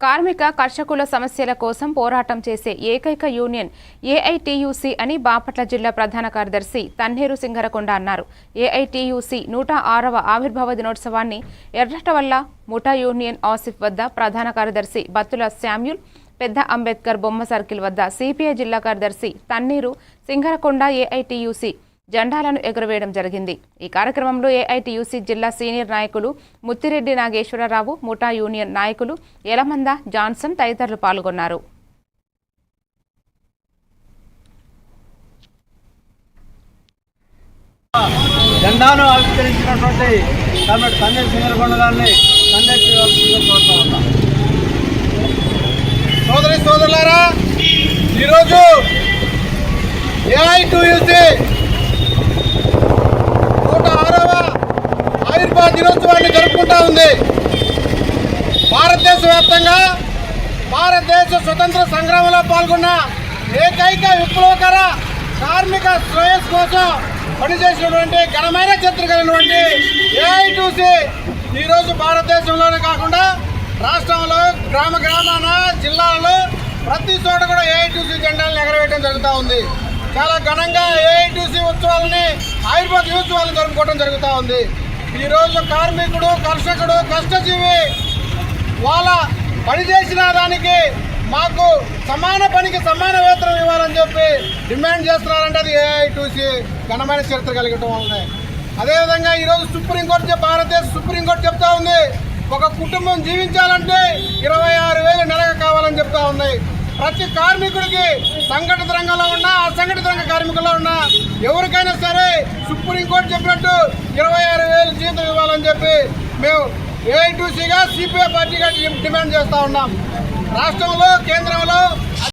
కార్మిక కర్షకుల సమస్యల కోసం పోరాటం చేసే ఏకైక యూనియన్ ఏఐటియుసి అని బాపట్ల జిల్లా ప్రధాన కార్యదర్శి తన్నేరు సింగరకొండ అన్నారు. ఏఐటియుసి నూట ఆరవ ఆవిర్భావ దినోత్సవాన్ని ఎర్రటవల్ల ముఠా యూనియన్ ఆసిఫ్ వద్ద ప్రధాన కార్యదర్శి బత్తుల శామ్యుల్ పెద్ద అంబేద్కర్ బొమ్మ సర్కిల్ వద్ద సిపిఐ జిల్లా కార్యదర్శి తన్నీరు సింగరకొండ ఏఐటియుసి జెండాలను ఎగురవేయడం జరిగింది. ఈ కార్యక్రమంలో ఏఐటియుసి జిల్లా సీనియర్ నాయకులు ముత్తిరెడ్డి నాగేశ్వరరావు ముఠా యూనియన్ నాయకులు ఎలమంద జాన్సన్ తదితరులు పాల్గొన్నారు. జెండాను ఆవిష్కరించినటువంటి కాబట్టి సంజయ్ సింగరకొండ గారిని సంజయ్ కోరుతా ఉన్నాం. సోదరి సోదరులారా ఈరోజు ఏఐ టూ యూసీ నూట ఆరవ ఆవిర్భావ దినోత్సవాన్ని జరుపుకుంటా ఉంది. భారతదేశ వ్యాప్తంగా భారతదేశ స్వతంత్ర సంగ్రామంలో పాల్గొన్న ఏకైక విప్లవకర కార్మిక శ్రేయస్ కోసం పనిచేసినటువంటి ఘనమైన చరిత్ర కలిగినటువంటి ఏఐటూసీ ఈరోజు భారతదేశంలోనే కాకుండా రాష్ట్రంలో గ్రామ గ్రామాన జిల్లాలలో ప్రతి చోట కూడా ఏఐటీసీ జెండాలను ఎగరవేయడం జరుగుతూ ఉంది. చాలా ఘనంగా ఏఐటీసీ ఉత్సవాలని ఆయుర్వేద దినోత్సవాలను జరుపుకోవడం జరుగుతూ ఉంది. ఈరోజు కార్మికుడు కర్షకుడు కష్టజీవి వాళ్ళ పని చేసిన దానికి మాకు సమాన పనికి సమాన వేతనం ఇవ్వాలని చెప్పి డిమాండ్ చేస్తున్నారంటే అది ఏఐటీసీ ఘనమైన చరిత్ర కలగటం వల్లనే. అదేవిధంగా ఈరోజు సుప్రీంకోర్టు చెప్- భారతదేశ సుప్రీంకోర్టు చెప్తా ఉంది. ఒక కుటుంబం జీవించాలంటే ఇరవై ఆరు వేలు నెలగా కావాలని చెప్తా ఉన్నాయి ప్రతి కార్మికుడికి సంఘటిత రంగంలో ఉన్నా అసంఘటిత రంగ కార్మికుల్లో ఉన్నా ఎవరికైనా సరే సుప్రీంకోర్టు చెప్పినట్టు ఇరవై ఆరు వేలు జీతం ఇవ్వాలని చెప్పి మేము ఏఐటీసీగా సిపిఐ పార్టీగా డిమాండ్ చేస్తూ ఉన్నాం. రాష్ట్రంలో కేంద్రంలో